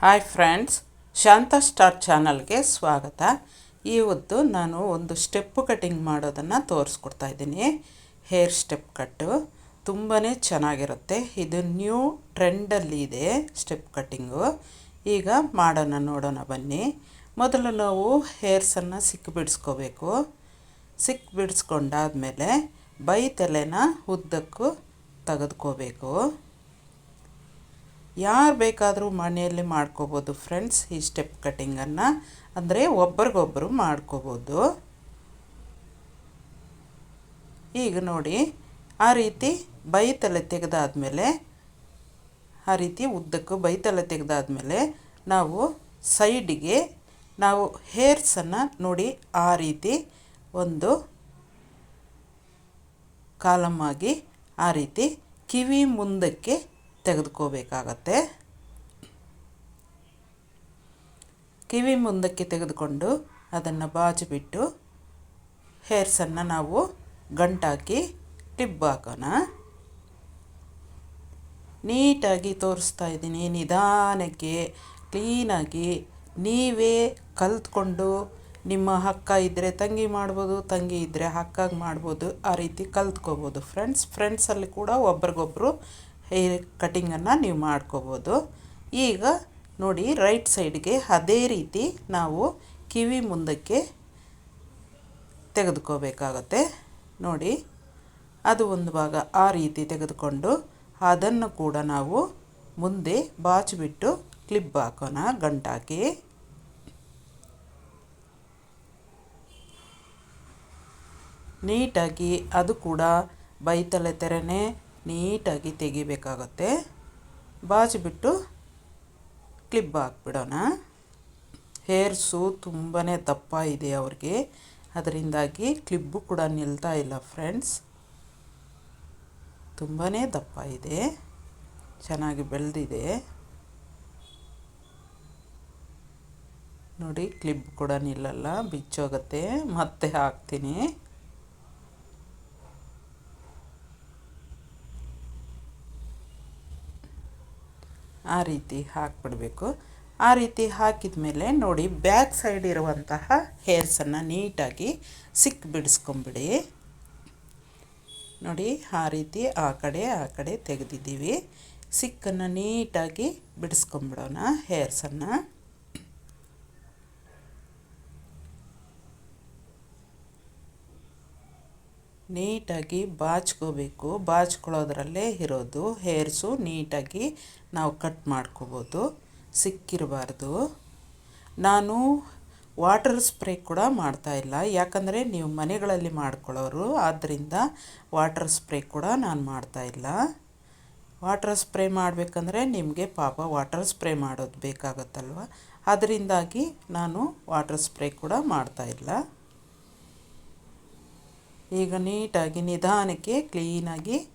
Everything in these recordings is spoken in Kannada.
ಹಾಯ್ ಫ್ರೆಂಡ್ಸ್ ಶಾಂತ ಸ್ಟಾರ್ ಚಾನಲ್ಗೆ ಸ್ವಾಗತ. ಇವತ್ತು ನಾನು ಒಂದು ಸ್ಟೆಪ್ಪು ಕಟಿಂಗ್ ಮಾಡೋದನ್ನು ತೋರಿಸ್ಕೊಡ್ತಾ ಇದ್ದೀನಿ. ಹೇರ್ ಸ್ಟೆಪ್ ಕಟ್ಟು. ತುಂಬಾ ಚೆನ್ನಾಗಿರುತ್ತೆ. ಇದು ನ್ಯೂ ಟ್ರೆಂಡಲ್ಲಿ ಇದೆ ಸ್ಟೆಪ್ ಕಟ್ಟಿಂಗು ಈಗ ಮಾಡೋಣ, ನೋಡೋಣ, ಬನ್ನಿ. ಮೊದಲು ನಾವು ಹೇರ್ಸನ್ನು ಸಿಕ್ಕಿ ಬಿಡಿಸ್ಕೋಬೇಕು ಸಿಕ್ಕಿ ಬಿಡಿಸ್ಕೊಂಡಾದ್ಮೇಲೆ ಬೈ ತಲೆನ ಉದ್ದಕ್ಕೂ ತೆಗೆದುಕೋಬೇಕು. ಯಾರು ಬೇಕಾದರೂ ಮನೆಯಲ್ಲಿ ಮಾಡ್ಕೋಬೋದು ಫ್ರೆಂಡ್ಸ್ ಈ ಸ್ಟೆಪ್ ಕಟ್ಟಿಂಗನ್ನು ಅಂದರೆ ಒಬ್ರಿಗೊಬ್ಬರು ಮಾಡ್ಕೋಬೋದು. ಈಗ ನೋಡಿ, ಆ ರೀತಿ ಬೈ ತಲೆ ತೆಗೆದಾದ್ಮೇಲೆ, ಆ ರೀತಿ ಉದ್ದಕ್ಕೂ ಬೈ ತಲೆ ತೆಗೆದಾದ್ಮೇಲೆ ನಾವು ಸೈಡಿಗೆ ನಾವು ಹೇರ್ಸನ್ನು ನೋಡಿ ಆ ರೀತಿ ಒಂದು ಕಾಲಮ್ಮಾಗಿ ಆ ರೀತಿ ಕಿವಿ ಮುಂದಕ್ಕೆ ತೆಗೆದುಕೋಬೇಕಾಗತ್ತೆ. ಕಿವಿ ಮುಂದಕ್ಕೆ ತೆಗೆದುಕೊಂಡು ಅದನ್ನು ಬಾಜಿಬಿಟ್ಟು ಹೇರ್ಸನ್ನು ನಾವು ಗಂಟಾಕಿ ಟಿಪ್ ಹಾಕೋಣ. ನೀಟಾಗಿ ತೋರಿಸ್ತಾ ಇದ್ದೀನಿ, ನಿಧಾನಕ್ಕೆ, ಕ್ಲೀನಾಗಿ. ನೀವೇ ಕಲ್ತ್ಕೊಂಡು ನಿಮ್ಮ ಹಕ್ಕ ಇದ್ದರೆ ತಂಗಿ ಮಾಡ್ಬೋದು, ತಂಗಿ ಇದ್ದರೆ ಹಕ್ಕಾಗಿ ಮಾಡ್ಬೋದು, ಆ ರೀತಿ ಕಲ್ತ್ಕೋಬೋದು. ಫ್ರೆಂಡ್ಸ್, ಫ್ರೆಂಡ್ಸಲ್ಲಿ ಕೂಡ ಒಬ್ರಿಗೊಬ್ರು ಹೇರ್ ಕಟಿಂಗನ್ನು ನೀವು ಮಾಡ್ಕೋಬೋದು. ಈಗ ನೋಡಿ ರೈಟ್ ಸೈಡ್ಗೆ ಅದೇ ರೀತಿ ನಾವು ಕಿವಿ ಮುಂದಕ್ಕೆ ತೆಗೆದುಕೋಬೇಕಾಗತ್ತೆ. ನೋಡಿ, ಅದು ಒಂದು ಭಾಗ ಆ ರೀತಿ ತೆಗೆದುಕೊಂಡು ಅದನ್ನು ಕೂಡ ನಾವು ಮುಂದೆ ಬಾಚಿಬಿಟ್ಟು ಕ್ಲಿಪ್ ಹಾಕೋಣ, ಗಂಟಾಕಿ. ನೀಟಾಗಿ ಅದು ಕೂಡ ಬೈತಲೆ ತೆರೆನೇ ನೀಟಾಗಿ ತೆಗಿಬೇಕಾಗತ್ತೆ. ಬಾಚಿಬಿಟ್ಟು ಕ್ಲಿಪ್ ಹಾಕ್ಬಿಡೋಣ. ಹೇರ್ಸು ತುಂಬಾ ದಪ್ಪ ಇದೆ ಅವ್ರಿಗೆ. ಅದರಿಂದಾಗಿ ಕ್ಲಿಬ್ಬು ಕೂಡ ನಿಲ್ತಾ ಇಲ್ಲ ಫ್ರೆಂಡ್ಸ್. ತುಂಬಾ ದಪ್ಪ ಇದೆ. ಚೆನ್ನಾಗಿ ಬೆಳೆದಿದೆ. ನೋಡಿ, ಕ್ಲಿಪ್ ಕೂಡ ನಿಲ್ಲಲ್ಲ, ಬಿಚ್ಚೋಗತ್ತೆ. ಮತ್ತೆ ಹಾಕ್ತೀನಿ. ಆ ರೀತಿ ಹಾಕಿಬಿಡಬೇಕು. ಆ ರೀತಿ ಹಾಕಿದ ಮೇಲೆ ನೋಡಿ ಬ್ಯಾಕ್ ಸೈಡ್ ಇರುವಂತಹ ಹೇರ್ಸನ್ನು ನೀಟಾಗಿ ಸಿಕ್ಕಿ ಬಿಡಿಸ್ಕೊಂಬಿಡಿ ನೋಡಿ ಆ ರೀತಿ ಆ ಕಡೆ ಆ ಕಡೆ ತೆಗೆದಿದ್ದೀವಿ. ಸಿಕ್ಕನ್ನು ನೀಟಾಗಿ ಬಿಡಿಸ್ಕೊಂಬಿಡೋಣ ಹೇರ್ಸನ್ನು ನೀಟಾಗಿ ಬಾಚ್ಕೋಬೇಕು. ಬಾಚ್ಕೊಳ್ಳೋದ್ರಲ್ಲೇ ಇರೋದು. ಹೇರ್ಸು ನೀಟಾಗಿ ನಾವು ಕಟ್ ಮಾಡ್ಕೋಬೋದು. ಸಿಕ್ಕಿರಬಾರ್ದು. ನಾನು ವಾಟರ್ ಸ್ಪ್ರೇ ಕೂಡ ಮಾಡ್ತಾಯಿಲ್ಲ ಯಾಕಂದರೆ ನೀವು ಮನೆಗಳಲ್ಲಿ ಮಾಡ್ಕೊಳ್ಳೋರು ಆದ್ದರಿಂದ ವಾಟರ್ ಸ್ಪ್ರೇ ಕೂಡ ನಾನು ಮಾಡ್ತಾಯಿಲ್ಲ ವಾಟರ್ ಸ್ಪ್ರೇ ಮಾಡಬೇಕಂದ್ರೆ ನಿಮಗೆ ಪಾಪ ವಾಟರ್ ಸ್ಪ್ರೇ ಮಾಡೋದು ಬೇಕಾಗತ್ತಲ್ವ? ಅದರಿಂದಾಗಿ ನಾನು ವಾಟರ್ ಸ್ಪ್ರೇ ಕೂಡ ಮಾಡ್ತಾಯಿಲ್ಲ ಈಗ ನೀಟಾಗಿ ನಿಧಾನಕ್ಕೆ ಕ್ಲೀನಾಗಿ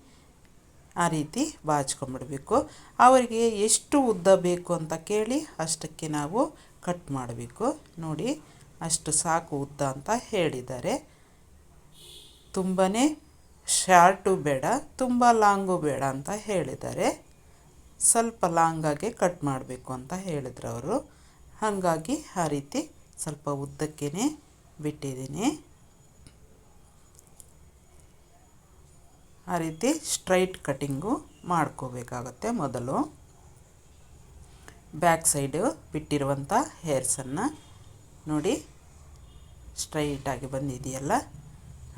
ಆ ರೀತಿ ಬಾಚ್ಕೊಂಬಿಡಬೇಕು. ಅವರಿಗೆ ಎಷ್ಟು ಉದ್ದ ಬೇಕು ಅಂತ ಕೇಳಿ ಅಷ್ಟಕ್ಕೆ ನಾವು ಕಟ್ ಮಾಡಬೇಕು. ನೋಡಿ, ಅಷ್ಟು ಸಾಕು ಉದ್ದ ಅಂತ ಹೇಳಿದ್ದಾರೆ. ತುಂಬಾ ಶಾರ್ಟು ಬೇಡ, ತುಂಬ ಲಾಂಗು ಬೇಡ ಅಂತ ಹೇಳಿದ್ದಾರೆ. ಸ್ವಲ್ಪ ಲಾಂಗಾಗೆ ಕಟ್ ಮಾಡಬೇಕು ಅಂತ ಹೇಳಿದ್ರು ಅವರು. ಹಾಗಾಗಿ ಆ ರೀತಿ ಸ್ವಲ್ಪ ಉದ್ದಕ್ಕೇ ಬಿಟ್ಟಿದ್ದೀನಿ. ಆ ರೀತಿ ಸ್ಟ್ರೈಟ್ ಕಟ್ಟಿಂಗು ಮಾಡ್ಕೋಬೇಕಾಗತ್ತೆ ಮೊದಲು. ಬ್ಯಾಕ್ ಸೈಡು ಬಿಟ್ಟಿರುವಂಥ ಹೇರ್ಸನ್ನು ನೋಡಿ ಸ್ಟ್ರೈಟಾಗಿ ಬಂದಿದೆಯಲ್ಲ,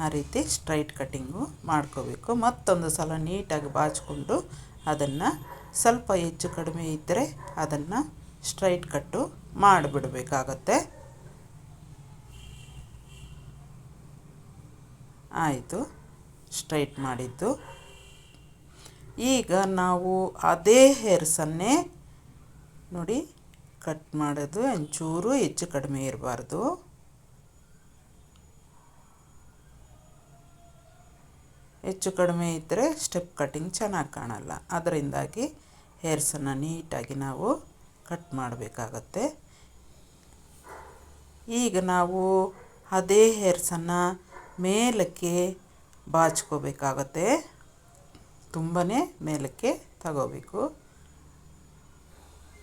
ಆ ರೀತಿ ಸ್ಟ್ರೈಟ್ ಕಟ್ಟಿಂಗು ಮಾಡ್ಕೋಬೇಕು. ಮತ್ತೊಂದು ಸಲ ನೀಟಾಗಿ ಬಾಚಿಕೊಂಡು ಅದನ್ನು ಸ್ವಲ್ಪ ಹೆಚ್ಚು ಕಡಿಮೆ ಇದ್ದರೆ ಅದನ್ನು ಸ್ಟ್ರೈಟ್ ಕಟ್ಟು ಮಾಡಿಬಿಡಬೇಕಾಗತ್ತೆ. ಆಯಿತು. ಸ್ಟ್ರೈಟ್ ಮಾಡಿದ್ದು. ಈಗ ನಾವು ಅದೇ ಹೇರ್ಸನ್ನೇ ನೋಡಿ ಕಟ್ ಮಾಡೋದು. ಒಂಚೂರು ಹೆಚ್ಚು ಕಡಿಮೆ ಇರಬಾರ್ದು. ಹೆಚ್ಚು ಕಡಿಮೆ ಇದ್ದರೆ ಸ್ಟೆಪ್ ಕಟ್ಟಿಂಗ್ ಚೆನ್ನಾಗಿ ಕಾಣಲ್ಲ. ಅದರಿಂದಾಗಿ ಹೇರ್ಸನ್ನು ನೀಟಾಗಿ ನಾವು ಕಟ್ ಮಾಡಬೇಕಾಗತ್ತೆ. ಈಗ ನಾವು ಅದೇ ಹೇರ್ಸನ್ನು ಮೇಲಕ್ಕೆ ಬಾಚ್ಕೋಬೇಕಾಗತ್ತೆ. ತುಂಬಾ ಮೇಲಕ್ಕೆ ತಗೋಬೇಕು.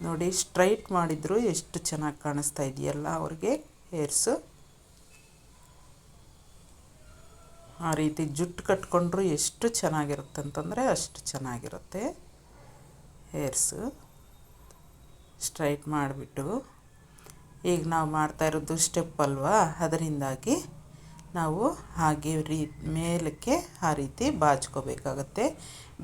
ನೋಡಿ, ಸ್ಟ್ರೈಟ್ ಮಾಡಿದ್ರು ಎಷ್ಟು ಚೆನ್ನಾಗಿ ಕಾಣಿಸ್ತಾ ಇದೆಯಲ್ಲ ಅವ್ರಿಗೆ ಹೇರ್ಸು. ಆ ರೀತಿ ಜುಟ್ಟು ಕಟ್ಕೊಂಡ್ರು ಎಷ್ಟು ಚೆನ್ನಾಗಿರುತ್ತೆ ಅಂತಂದರೆ ಅಷ್ಟು ಚೆನ್ನಾಗಿರುತ್ತೆ ಹೇರ್ಸು. ಸ್ಟ್ರೈಟ್ ಮಾಡಿಬಿಟ್ಟು. ಈಗ ನಾವು ಮಾಡ್ತಾ ಇರೋದು ಸ್ಟೆಪ್ ಅಲ್ವಾ? ಅದರಿಂದಾಗಿ ನಾವು ಹಾಗೆ ರೀ ಮೇಲಕ್ಕೆ ಆ ರೀತಿ ಬಾಚ್ಕೋಬೇಕಾಗತ್ತೆ.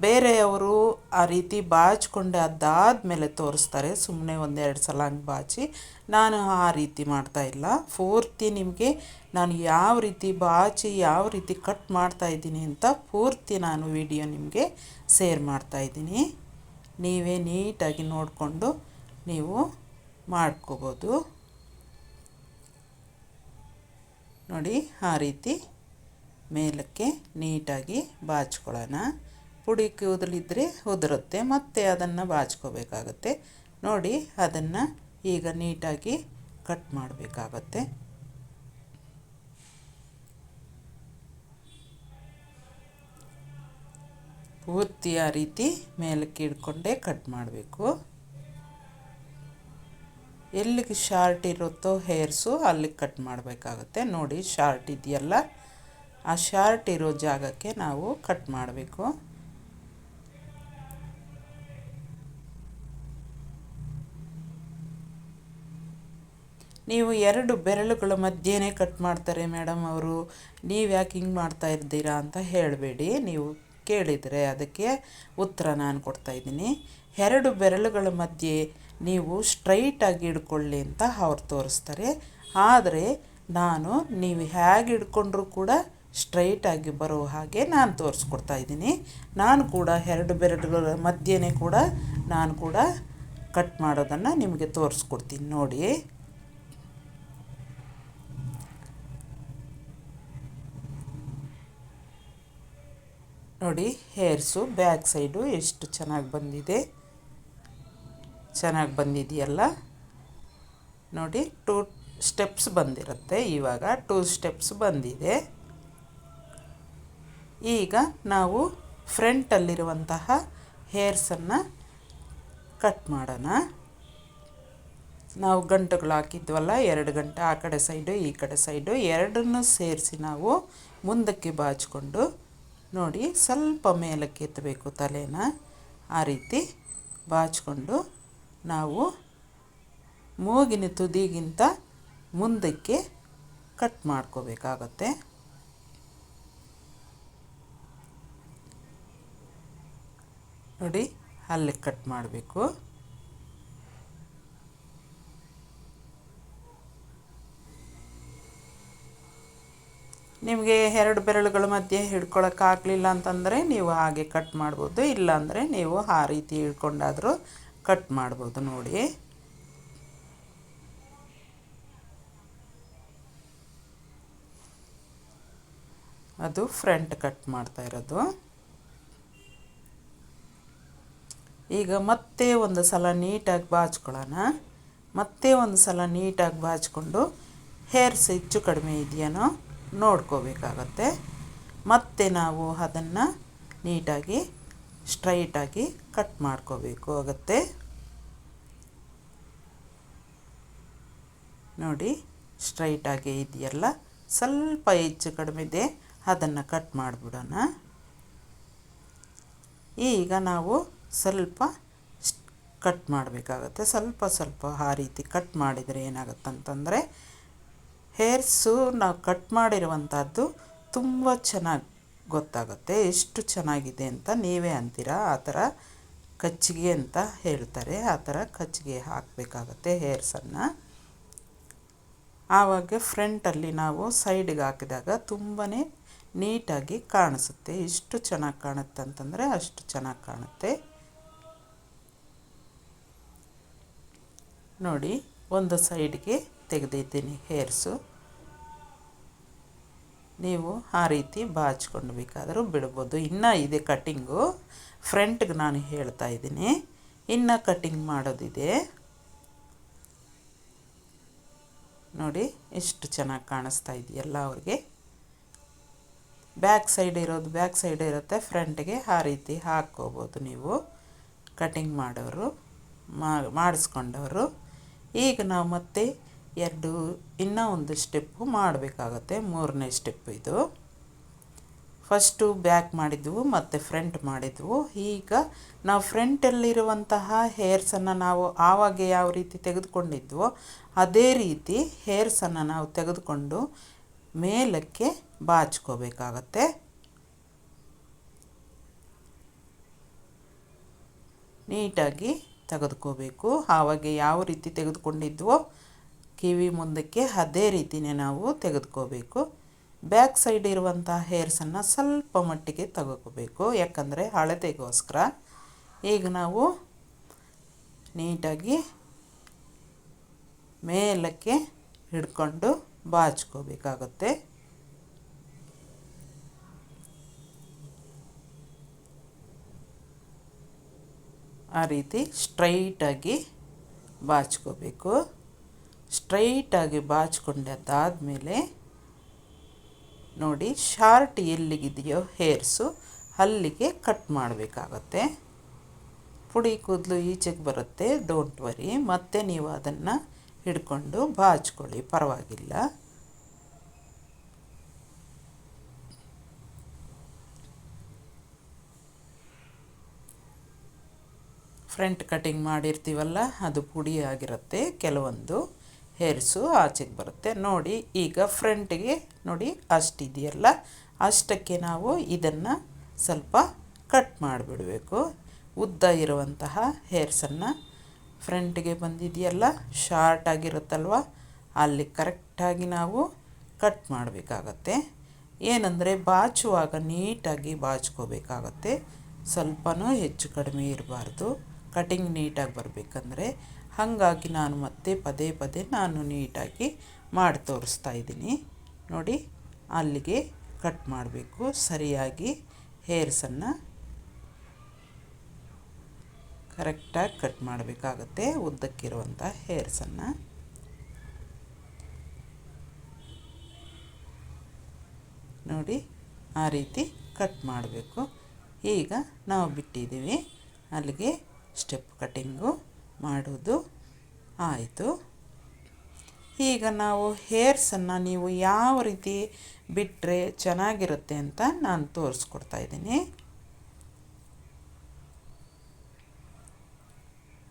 ಬೇರೆಯವರು ಆ ರೀತಿ ಬಾಚ್ಕೊಂಡೆ ಅದಾದಮೇಲೆ ತೋರಿಸ್ತಾರೆ ಸುಮ್ಮನೆ ಒಂದೆರಡು ಸಲ ಹಂಗೆ ಬಾಚಿ. ನಾನು ಆ ರೀತಿ ಮಾಡ್ತಾ ಇಲ್ಲ. ಪೂರ್ತಿ ನಿಮಗೆ ನಾನು ಯಾವ ರೀತಿ ಬಾಚಿ, ಯಾವ ರೀತಿ ಕಟ್ ಮಾಡ್ತಾ ಇದ್ದೀನಿ ಅಂತ ಪೂರ್ತಿ ನಾನು ವಿಡಿಯೋ ನಿಮಗೆ ಶೇರ್ ಮಾಡ್ತಾ ಇದ್ದೀನಿ. ನೀವೇ ನೀಟಾಗಿ ನೋಡಿಕೊಂಡು ನೀವು ಮಾಡ್ಕೋಬೋದು. ನೋಡಿ, ಆ ರೀತಿ ಮೇಲಕ್ಕೆ ನೀಟಾಗಿ ಬಾಚ್ಕೊಳ್ಳೋಣ. ಪುಡಿ ಕೂದಲಿದ್ದರೆ ಉದುರುತ್ತೆ, ಮತ್ತೆ ಅದನ್ನು ಬಾಚ್ಕೋಬೇಕಾಗತ್ತೆ. ನೋಡಿ, ಅದನ್ನು ಈಗ ನೀಟಾಗಿ ಕಟ್ ಮಾಡಬೇಕಾಗತ್ತೆ. ಪೂರ್ತಿ ಆ ರೀತಿ ಮೇಲಕ್ಕೆ ಇಡ್ಕೊಂಡೇ ಕಟ್ ಮಾಡಬೇಕು. ಎಲ್ಲಿಗೆ ಶಾರ್ಟ್ ಇರುತ್ತೋ ಹೇರ್ಸು ಅಲ್ಲಿಗೆ ಕಟ್ ಮಾಡಬೇಕಾಗುತ್ತೆ. ನೋಡಿ, ಶಾರ್ಟ್ ಇದೆಯಲ್ಲ? ಆ ಶಾರ್ಟ್ ಇರೋ ಜಾಗಕ್ಕೆ ನಾವು ಕಟ್ ಮಾಡಬೇಕು. ನೀವು ಎರಡು ಬೆರಳುಗಳ ಮಧ್ಯೆನೇ ಕಟ್ ಮಾಡ್ತಾರೆ ಮೇಡಮ್ ಅವರು. ನೀವು ಯಾಕೆ ಹಿಂಗೆ ಮಾಡ್ತಾ ಇದ್ದೀರಾ ಅಂತ ಹೇಳಬೇಡಿ. ನೀವು ಕೇಳಿದರೆ ಅದಕ್ಕೆ ಉತ್ತರ ನಾನು ಕೊಡ್ತಾ ಇದ್ದೀನಿ. ಎರಡು ಬೆರಳುಗಳ ಮಧ್ಯೆ ನೀವು ಸ್ಟ್ರೈಟಾಗಿ ಹಿಡ್ಕೊಳ್ಳಿ ಅಂತ ಅವ್ರು ತೋರಿಸ್ತಾರೆ. ಆದರೆ ನಾನು ನೀವು ಹೇಗೆ ಹಿಡ್ಕೊಂಡ್ರೂ ಕೂಡ ಸ್ಟ್ರೈಟಾಗಿ ಬರೋ ಹಾಗೆ ನಾನು ತೋರಿಸ್ಕೊಡ್ತಾ ಇದ್ದೀನಿ. ನಾನು ಕೂಡ ಎರಡು ಬೆರಡುಗಳ ಮಧ್ಯೆನೇ ಕೂಡ ನಾನು ಕೂಡ ಕಟ್ ಮಾಡೋದನ್ನು ನಿಮಗೆ ತೋರಿಸ್ಕೊಡ್ತೀನಿ ನೋಡಿ. ನೋಡಿ ಹೇರ್ಸು ಬ್ಯಾಕ್ ಸೈಡು ಎಷ್ಟು ಚೆನ್ನಾಗಿ ಬಂದಿದೆ. ಚೆನ್ನಾಗಿ ಬಂದಿದೆಯಲ್ಲ? ನೋಡಿ, ಟೂ ಸ್ಟೆಪ್ಸ್ ಬಂದಿರುತ್ತೆ. ಇವಾಗ ಟೂ ಸ್ಟೆಪ್ಸ್ ಬಂದಿದೆ. ಈಗ ನಾವು ಫ್ರಂಟಲ್ಲಿರುವಂತಹ ಹೇರ್ಸನ್ನು ಕಟ್ ಮಾಡೋಣ. ನಾವು ಗಂಟುಗಳು ಹಾಕಿದ್ವಲ್ಲ, ಎರಡು ಗಂಟೆ ಆ ಕಡೆ ಸೈಡು, ಈ ಕಡೆ ಸೈಡು, ಎರಡನ್ನೂ ಸೇರಿಸಿ ನಾವು ಮುಂದಕ್ಕೆ ಬಾಚಿಕೊಂಡು ನೋಡಿ ಸ್ವಲ್ಪ ಮೇಲಕ್ಕೆ ಎತ್ತಬೇಕು ತಲೆನ. ಆ ರೀತಿ ಬಾಚಿಕೊಂಡು ನಾವು ಮೂಗಿನ ತುದಿಗಿಂತ ಮುಂದಕ್ಕೆ ಕಟ್ ಮಾಡ್ಕೋಬೇಕಾಗತ್ತೆ. ನೋಡಿ, ಅಲ್ಲಿ ಕಟ್ ಮಾಡಬೇಕು. ನಿಮಗೆ ಎರಡು ಬೆರಳುಗಳ ಮಧ್ಯೆ ಹಿಡ್ಕೊಳಕ್ಕಾಗಲಿಲ್ಲ ಅಂತಂದರೆ ನೀವು ಹಾಗೆ ಕಟ್ ಮಾಡ್ಬೋದು, ಇಲ್ಲಾಂದರೆ ನೀವು ಆ ರೀತಿ ಹಿಡ್ಕೊಂಡಾದರೂ ಕಟ್ ಮಾಡ್ಬೋದು ನೋಡಿ. ಅದು ಫ್ರಂಟ್ ಕಟ್ ಮಾಡ್ತಾ ಇರೋದು. ಈಗ ಮತ್ತೆ ಒಂದು ಸಲ ನೀಟಾಗಿ ಬಾಚ್ಕೊಳ್ಳೋಣ. ಮತ್ತೆ ಒಂದು ಸಲ ನೀಟಾಗಿ ಬಾಚ್ಕೊಂಡು ಹೇರ್ಸ್ ಹೆಚ್ಚು ಕಡಿಮೆ ಇದೆಯೇನೋ ನೋಡ್ಕೋಬೇಕಾಗತ್ತೆ. ಮತ್ತೆ ನಾವು ಅದನ್ನು ನೀಟಾಗಿ, ಸ್ಟ್ರೈಟಾಗಿ ಕಟ್ ಮಾಡ್ಕೋಬೇಕು, ಆಗುತ್ತೆ. ನೋಡಿ ಸ್ಟ್ರೈಟಾಗೆ ಇದೆಯಲ್ಲ, ಸ್ವಲ್ಪ ಹೆಚ್ಚು ಕಡಿಮೆ ಇದೆ, ಅದನ್ನು ಕಟ್ ಮಾಡಿಬಿಡೋಣ. ಈಗ ನಾವು ಸ್ವಲ್ಪ ಕಟ್ ಮಾಡಬೇಕಾಗತ್ತೆ. ಸ್ವಲ್ಪ ಸ್ವಲ್ಪ ಆ ರೀತಿ ಕಟ್ ಮಾಡಿದರೆ ಏನಾಗುತ್ತಂತಂದರೆ ಹೇರ್ಸು ನಾವು ಕಟ್ ಮಾಡಿರುವಂಥದ್ದು ತುಂಬ ಚೆನ್ನಾಗಿ ಗೊತ್ತಾಗುತ್ತೆ. ಎಷ್ಟು ಚೆನ್ನಾಗಿದೆ ಅಂತ ನೀವೇ ಅಂತೀರಾ? ಆ ಥರ ಕಚ್ಚಿಗೆ ಅಂತ ಹೇಳ್ತಾರೆ. ಆ ಥರ ಕಚ್ಚಿಗೆ ಹಾಕಬೇಕಾಗತ್ತೆ ಹೇರ್ಸನ್ನು ಆವಾಗ ಫ್ರಂಟಲ್ಲಿ ನಾವು ಸೈಡಿಗೆ ಹಾಕಿದಾಗ ತುಂಬಾ ನೀಟಾಗಿ ಕಾಣಿಸುತ್ತೆ. ಎಷ್ಟು ಚೆನ್ನಾಗಿ ಕಾಣುತ್ತೆ ಅಂತಂದರೆ ಅಷ್ಟು ಚೆನ್ನಾಗಿ ಕಾಣುತ್ತೆ. ನೋಡಿ, ಒಂದು ಸೈಡ್ಗೆ ತೆಗೆದಿದ್ದೀನಿ ಹೇರ್ಸು ನೀವು ಆ ರೀತಿ ಬಾಚ್ಕೊಂಡು ಬೇಕಾದರೂ ಬಿಡ್ಬೋದು. ಇನ್ನೂ ಇದೆ ಕಟ್ಟಿಂಗು ಫ್ರಂಟ್ಗೆ ನಾನು ಹೇಳ್ತಾ ಇದ್ದೀನಿ. ಇನ್ನು ಕಟ್ಟಿಂಗ್ ಮಾಡೋದಿದೆ. ನೋಡಿ ಎಷ್ಟು ಚೆನ್ನಾಗಿ ಕಾಣಿಸ್ತಾ ಇದೆಯಲ್ಲ ಅವ್ರಿಗೆ. ಬ್ಯಾಕ್ ಸೈಡ್ ಇರೋದು ಬ್ಯಾಕ್ ಸೈಡ್ ಇರುತ್ತೆ ಫ್ರಂಟ್ಗೆ ಆ ರೀತಿ ಹಾಕ್ಕೋಬೋದು ನೀವು. ಕಟಿಂಗ್ ಮಾಡೋರು ಮಾಡಿಸ್ಕೊಂಡವರು. ಈಗ ನಾವು ಮತ್ತೆ ಎರಡು ಇನ್ನೂ ಒಂದು ಸ್ಟೆಪ್ಪು ಮಾಡಬೇಕಾಗತ್ತೆ, ಮೂರನೇ ಸ್ಟೆಪ್ ಇದು. ಫಸ್ಟು ಬ್ಯಾಕ್ ಮಾಡಿದ್ವು, ಮತ್ತು ಫ್ರಂಟ್ ಮಾಡಿದ್ವು. ಈಗ ನಾವು ಫ್ರಂಟಲ್ಲಿರುವಂತಹ ಹೇರ್ಸನ್ನು ನಾವು ಆವಾಗ ಯಾವ ರೀತಿ ತೆಗೆದುಕೊಂಡಿದ್ವೋ ಅದೇ ರೀತಿ ಹೇರ್ಸನ್ನು ನಾವು ತೆಗೆದುಕೊಂಡು ಮೇಲಕ್ಕೆ ಬಾಚ್ಕೋಬೇಕಾಗತ್ತೆ. ನೀಟಾಗಿ ತೆಗೆದುಕೋಬೇಕು. ಆವಾಗ ಯಾವ ರೀತಿ ತೆಗೆದುಕೊಂಡಿದ್ವೋ ಕಿವಿ ಮುಂದಕ್ಕೆ ಅದೇ ರೀತಿಯೇ ನಾವು ತೆಗೆದುಕೋಬೇಕು. ಬ್ಯಾಕ್ ಸೈಡ್ ಇರುವಂಥ ಹೇರ್ಸನ್ನು ಸ್ವಲ್ಪ ಮಟ್ಟಿಗೆ ತಗೋಬೇಕು. ಯಾಕಂದರೆ ಹಳತೆಗೋಸ್ಕರ ಈಗ ನಾವು ನೀಟಾಗಿ ಮೇಲಕ್ಕೆ ಹಿಡ್ಕೊಂಡು ಬಾಚ್ಕೋಬೇಕಾಗುತ್ತೆ. ಆ ರೀತಿ ಸ್ಟ್ರೈಟಾಗಿ ಬಾಚ್ಕೋಬೇಕು. ಸ್ಟ್ರೈಟಾಗಿ ಬಾಚ್ಕೊಂಡದ್ದಾದಮೇಲೆ ನೋಡಿ, ಶಾರ್ಟ್ ಎಲ್ಲಿಗಿದೆಯೋ ಹೇರ್ಸು ಅಲ್ಲಿಗೆ ಕಟ್ ಮಾಡಬೇಕಾಗತ್ತೆ. ಪುಡಿ ಕೂದಲು ಈಚೆಗೆ ಬರುತ್ತೆ ಡೋಂಟ್ ವರಿ ಮತ್ತೆ ನೀವು ಅದನ್ನು ಹಿಡ್ಕೊಂಡು ಬಾಚ್ಕೊಳ್ಳಿ, ಪರವಾಗಿಲ್ಲ. ಫ್ರಂಟ್ ಕಟಿಂಗ್ ಮಾಡಿರ್ತೀವಲ್ಲ, ಅದು ಪುಡಿ ಆಗಿರುತ್ತೆ, ಕೆಲವೊಂದು. ಹೇರ್ಸು ಆಚೆಗೆ ಬರುತ್ತೆ. ನೋಡಿ, ಈಗ ಫ್ರಂಟಿಗೆ ನೋಡಿ ಅಷ್ಟಿದೆಯಲ್ಲ ಅಷ್ಟಕ್ಕೆ ನಾವು ಇದನ್ನು ಸ್ವಲ್ಪ ಕಟ್ ಮಾಡಿಬಿಡಬೇಕು. ಉದ್ದ ಇರುವಂತಹ ಹೇರ್ಸನ್ನು ಫ್ರಂಟಿಗೆ ಬಂದಿದೆಯಲ್ಲ? ಶಾರ್ಟ್ ಆಗಿರುತ್ತಲ್ವ? ಅಲ್ಲಿ ಕರೆಕ್ಟಾಗಿ ನಾವು ಕಟ್ ಮಾಡಬೇಕಾಗತ್ತೆ. ಏನಂದರೆ, ಬಾಚುವಾಗ ನೀಟಾಗಿ ಬಾಚ್ಕೋಬೇಕಾಗತ್ತೆ. ಸ್ವಲ್ಪನೂ ಹೆಚ್ಚು ಕಡಿಮೆ ಇರಬಾರ್ದು. ಕಟಿಂಗ್ ನೀಟಾಗಿ ಬರಬೇಕಂದ್ರೆ ಹಾಗಾಗಿ ನಾನು ಮತ್ತೆ ಪದೇ ಪದೇ ನಾನು ನೀಟಾಗಿ ಮಾಡಿ ತೋರಿಸ್ತಾ ಇದ್ದೀನಿ. ನೋಡಿ, ಅಲ್ಲಿಗೆ ಕಟ್ ಮಾಡಬೇಕು. ಸರಿಯಾಗಿ ಹೇರ್ಸನ್ನು ಕರೆಕ್ಟಾಗಿ ಕಟ್ ಮಾಡಬೇಕಾಗತ್ತೆ ಉದ್ದಕ್ಕಿರುವಂಥ ಹೇರ್ಸನ್ನು ನೋಡಿ, ಆ ರೀತಿ ಕಟ್ ಮಾಡಬೇಕು. ಈಗ ನಾವು ಬಿಟ್ಟಿದ್ದೀವಿ. ಅಲ್ಲಿಗೆ ಸ್ಟೆಪ್ ಕಟ್ಟಿಂಗು ಮಾಡೋದು. ಆಯಿತು. ಈಗ ನಾವು ಹೇರ್ಸನ್ನು ನೀವು ಯಾವ ರೀತಿ ಬಿಟ್ಟರೆ ಚೆನ್ನಾಗಿರುತ್ತೆ ಅಂತ ನಾನು ತೋರಿಸ್ಕೊಡ್ತಾ ಇದ್ದೀನಿ.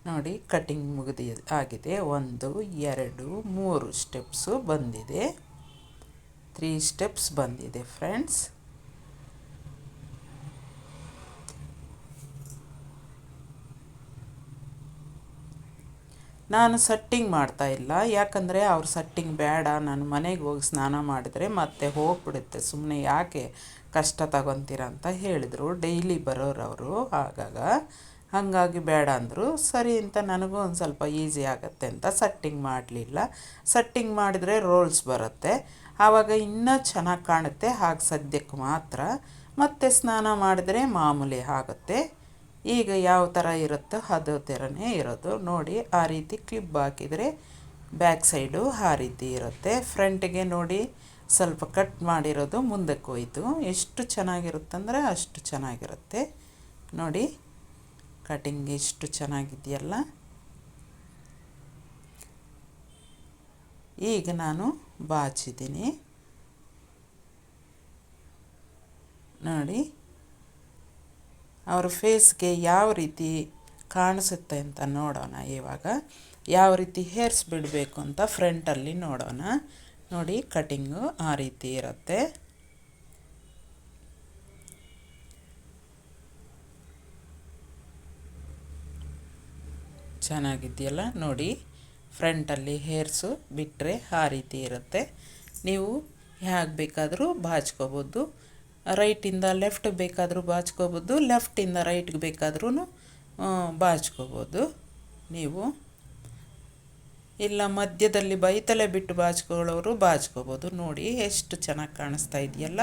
ನೋಡಿ, ಕಟಿಂಗ್ ಮುಗಿದ ಆಗಿದೆ. ಒಂದು, ಎರಡು, ಮೂರು ಸ್ಟೆಪ್ಸು ಬಂದಿದೆ. ತ್ರೀ ಸ್ಟೆಪ್ಸ್ ಬಂದಿದೆ, ಫ್ರೆಂಡ್ಸ್. ನಾನು ಸಟ್ಟಿಂಗ್ ಮಾಡ್ತಾ ಇಲ್ಲ. ಯಾಕಂದರೆ ಅವ್ರ ಸಟ್ಟಿಂಗ್ ಬೇಡ. ನಾನು ಮನೆಗೆ ಹೋಗಿ ಸ್ನಾನ ಮಾಡಿದರೆ ಮತ್ತೆ ಹೋಗ್ಬಿಡುತ್ತೆ. ಸುಮ್ಮನೆ ಯಾಕೆ ಕಷ್ಟ ತಗೊತೀರ ಅಂತ ಹೇಳಿದರು. ಡೈಲಿ ಬರೋರು ಅವರು ಆಗಾಗ. ಹಾಗಾಗಿ ಬೇಡ ಅಂದರು. ಸರಿ ಅಂತ ನನಗೂ ಒಂದು ಸ್ವಲ್ಪ ಈಸಿ ಆಗುತ್ತೆ ಅಂತ ಸಟ್ಟಿಂಗ್ ಮಾಡಲಿಲ್ಲ. ಸಟ್ಟಿಂಗ್ ಮಾಡಿದರೆ ರೋಲ್ಸ್ ಬರುತ್ತೆ. ಆವಾಗ ಇನ್ನೂ ಚೆನ್ನಾಗಿ ಕಾಣುತ್ತೆ. ಹಾಗೆ ಸದ್ಯಕ್ಕೆ ಮಾತ್ರ. ಮತ್ತೆ ಸ್ನಾನ ಮಾಡಿದರೆ ಮಾಮೂಲಿ ಆಗುತ್ತೆ. ಈಗ ಯಾವ ಥರ ಇರುತ್ತೋ ಅದು ಥರನೇ ಇರೋದು. ನೋಡಿ, ಆ ರೀತಿ ಕ್ಲಿಪ್ ಹಾಕಿದರೆ ಬ್ಯಾಕ್ ಸೈಡು ಆ ರೀತಿ ಇರುತ್ತೆ. ಫ್ರಂಟಿಗೆ ನೋಡಿ, ಸ್ವಲ್ಪ ಕಟ್ ಮಾಡಿರೋದು ಮುಂದಕ್ಕೆ ಹೋಯಿತು. ಎಷ್ಟು ಚೆನ್ನಾಗಿರುತ್ತಂದರೆ ಅಷ್ಟು ಚೆನ್ನಾಗಿರುತ್ತೆ. ನೋಡಿ ಕಟಿಂಗ್ ಎಷ್ಟು ಚೆನ್ನಾಗಿದೆಯಲ್ಲ. ಈಗ ನಾನು ಬಾಚಿದ್ದೀನಿ. ನೋಡಿ ಅವ್ರ ಫೇಸ್ಗೆ ಯಾವ ರೀತಿ ಕಾಣಿಸುತ್ತೆ ಅಂತ ನೋಡೋಣ ಇವಾಗ. ಯಾವ ರೀತಿ ಹೇರ್ಸ್ ಬಿಡಬೇಕು ಅಂತ ಫ್ರಂಟಲ್ಲಿ ನೋಡೋಣ. ನೋಡಿ ಕಟಿಂಗು ಆ ರೀತಿ ಇರುತ್ತೆ. ಚೆನ್ನಾಗಿದೆಯಲ್ಲ? ನೋಡಿ ಫ್ರಂಟಲ್ಲಿ ಹೇರ್ಸು ಬಿಟ್ಟರೆ ಆ ರೀತಿ ಇರುತ್ತೆ. ನೀವು ಹೇಗೆ ಬೇಕಾದರೂ ಬಾಚ್ಕೋಬೋದು. ರೈಟಿಂದ ಲೆಫ್ಟ್ ಬೇಕಾದರೂ ಬಾಚ್ಕೋಬೋದು ಲೆಫ್ಟಿಂದ ರೈಟ್ಗೆ ಬೇಕಾದ್ರೂ ಬಾಚ್ಕೋಬೋದು. ನೀವು ಇಲ್ಲ ಮಧ್ಯದಲ್ಲಿ ಬೈತಲೆ ಬಿಟ್ಟು ಬಾಚ್ಕೊಳ್ಳೋರು ಬಾಚ್ಕೋಬೋದು. ನೋಡಿ, ಎಷ್ಟು ಚೆನ್ನಾಗಿ ಕಾಣಿಸ್ತಾ ಇದೆಯಲ್ಲ.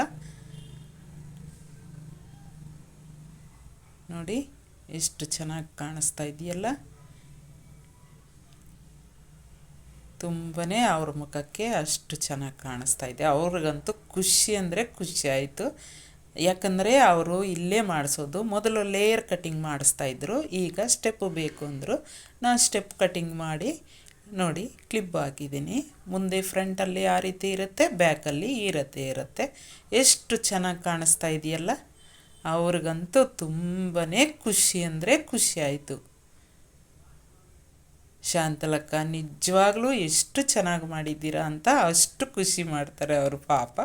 ನೋಡಿ, ಎಷ್ಟು ಚೆನ್ನಾಗಿ ಕಾಣಿಸ್ತಾ ಇದೆಯಲ್ಲ. ತುಂಬನೇ ಅವ್ರ ಮುಖಕ್ಕೆ ಅಷ್ಟು ಚೆನ್ನಾಗಿ ಕಾಣಿಸ್ತಾ ಇದೆ. ಅವ್ರಿಗಂತೂ ಖುಷಿ ಅಂದರೆ ಖುಷಿ ಆಯಿತು. ಯಾಕಂದರೆ ಅವರು ಇಲ್ಲೇ ಮಾಡಿಸೋದು. ಮೊದಲು ಲೇಯರ್ ಕಟಿಂಗ್ ಮಾಡಿಸ್ತಾ ಇದ್ರು. ಈಗ ಸ್ಟೆಪ್ ಬೇಕು ಅಂದರು. ನಾನು ಸ್ಟೆಪ್ ಕಟ್ಟಿಂಗ್ ಮಾಡಿ, ನೋಡಿ ಕ್ಲಿಪ್ ಹಾಕಿದ್ದೀನಿ. ಮುಂದೆ ಫ್ರಂಟಲ್ಲಿ ಆ ರೀತಿ ಇರುತ್ತೆ ಬ್ಯಾಕಲ್ಲಿ ಈ ರೀತಿ ಇರುತ್ತೆ. ಎಷ್ಟು ಚೆನ್ನಾಗಿ ಕಾಣಿಸ್ತಾ ಇದೆಯಲ್ಲ? ಅವ್ರಿಗಂತೂ ತುಂಬಾ ಖುಷಿ ಅಂದರೆ ಖುಷಿ ಆಯಿತು. ಶಾಂತಲಕ್ಕ ನಿಜವಾಗ್ಲೂ ಎಷ್ಟು ಚೆನ್ನಾಗಿ ಮಾಡಿದ್ದೀರಾ ಅಂತ ಅಷ್ಟು ಖುಷಿ ಮಾಡ್ತಾರೆ ಅವರು ಪಾಪ.